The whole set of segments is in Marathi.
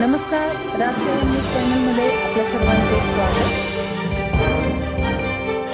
नमस्कार राजसेवा न्यूज चॅनलमध्ये आपल्या सर्वांचे स्वागत.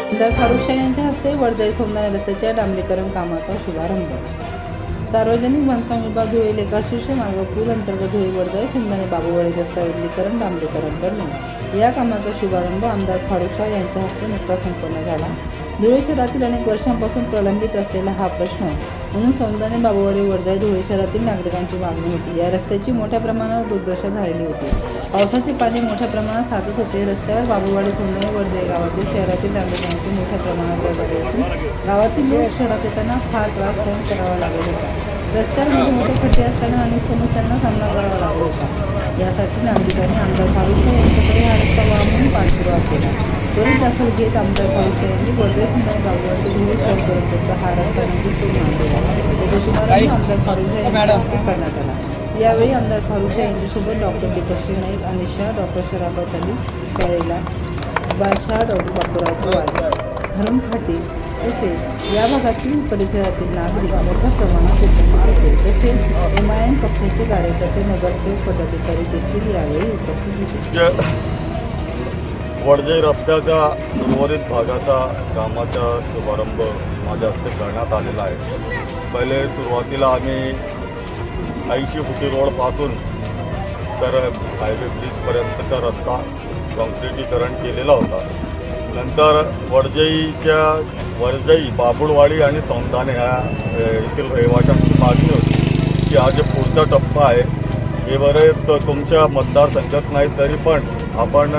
आमदार फारुख शाह यांच्या हस्ते वडजाई सोमनाथ रस्त्याच्या डांबरीकरण कामाचा शुभारंभ. सार्वजनिक बांधकाम विभाग धुळे लेखा शीर्ष मार्ग पूल अंतर्गत धुळे वडजाई सोमनाने बाबूवाडी रस्ता विलीकरण डांबरीकरण करणे या कामाचा शुभारंभ आमदार फारुख शाह यांच्या हस्ते नुकताच संपन्न झाला. धुळे शहरातील अनेक वर्षांपासून प्रलंबित असलेला हा प्रश्न म्हणून सौंदाने बाबूवाडी वर्धा धुळे शहरातील नागरिकांची मागणी होती. या रस्त्याची मोठ्या प्रमाणावर दुर्दशा झालेली होती. पावसाचे पाणी मोठ्या प्रमाणात साचत होते. रस्त्यावर बाबूवाडी सौंदर्य वडजाई गावातील शहरातील नागरिकांची मोठ्या प्रमाणात गर्दी असून गावातील लोक शहरात येताना फार त्रास सहन करावा लागत होता. रस्त्यावर मोठे मोठे खड्डे असताना अनेक समस्यांना सामना करावा लागत होता. यासाठी नागरिकांनी आमदार फारुख यांच्याकडे हा रस्ता व्हावा म्हणून पाठपुरावा केला. त्वरित दाखल घेत आमदार फारुख यांनी वडजाई सुंदर बाबूवाडी धुळे शहरपर्यंतचा हा रस्ता मंजूर त्याचा आमदार फारुख यांच्या करण्यात आला यावेळी आमदार फारुख शाह यांच्यासोबत डॉक्टर दीपश्री नाईक अनिश शाह डॉक्टर शराबत अली कळेला बादशाह डॉक्टर बापूराव पवार. धरम खाटे तसेच या भागातील परिसरातील नागरिक मोठ्या प्रमाणात उपस्थित होते. तसेच एम आय एम पक्षाचे कार्यकर्ते नगरसेवक पदाधिकारी देखील यावेळी उपस्थित होते. वडजे रस्त्याच्या उर्वरित भागाचा कामाचा शुभारंभ माझ्या हस्ते करण्यात आलेला आहे. पहिले सुरुवातीला आम्ही ऐंशी फुटी रोडपासून तर हायवे ब्रिजपर्यंतचा रस्ता कॉन्क्रिटीकरण केलेला होता. नंतर वडजईच्या वडजई बाबुळवाडी आणि सौंदाणे ह्या येथील रहिवाशांची मागणी होती की हा जे पुढचा टप्पा आहे हे बरे तुमच्या मतदारसंघात नाही तरी पण आपण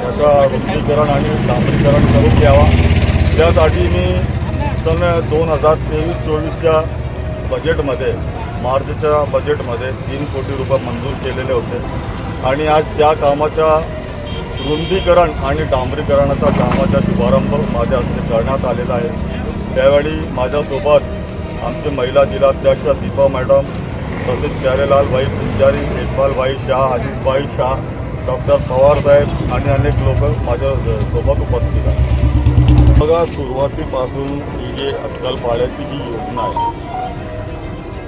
त्याचा रुंदीकरण आणि डांबरीकरण करून घ्यावा. त्यासाठी मी सन दोन हजार तेवीस चोवीसच्या बजेटमध्ये मार्चच्या बजेटमध्ये तीन कोटी रुपये मंजूर केलेले होते. आणि आज त्या कामाच्या रुंदीकरण आणि डांबरीकरणाचा कामाचा शुभारंभ माझ्या हस्ते करण्यात आलेला आहे. त्यावेळी माझ्यासोबत आमचे महिला जिल्हाध्यक्ष दीपा मॅडम तसेच प्यारेलाल भाई पुंजारी भाई शाह आदितभाई शाह डॉक्टर पवार साहेब आणि अनेक लोक माझ्या सोबत उपस्थित आहेत. बघा सुरुवातीपासून ही जी अक्कलपाड्याची जी योजना आहे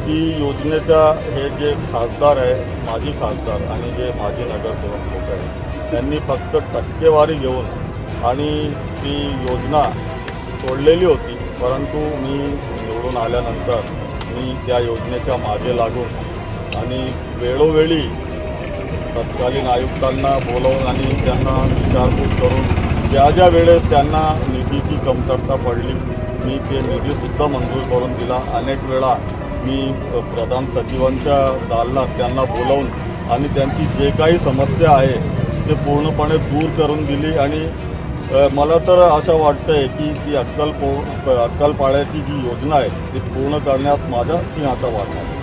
ती योजनेच्या हे जे खासदार आहे माजी खासदार आणि जे माजी नगरसेवक लोक आहेत त्यांनी फक्त टक्केवारी घेऊन आणि ती योजना सोडलेली होती. परंतु मी निवडून आल्यानंतर मी त्या योजनेच्या मागे लागून आणि वेळोवेळी तत्कालीन आयुक्तांना बोलवून आणि त्यांना विचारपूस करून ज्या ज्या वेळेस त्यांना निधीची कमतरता पडली मी ते निधीसुद्धा मंजूर करून दिला. अनेक वेळा मी प्रधान सचिवांच्या दालनात त्यांना बोलवून आणि त्यांची जे काही समस्या आहे ते पूर्णपणे दूर करून दिली आणि मला तर असं वाटतं आहे की ती अक्कल पो अक्कलपाड्याची जी योजना आहे ती पूर्ण करण्यास माझा सिंहाचा वाटा आहे.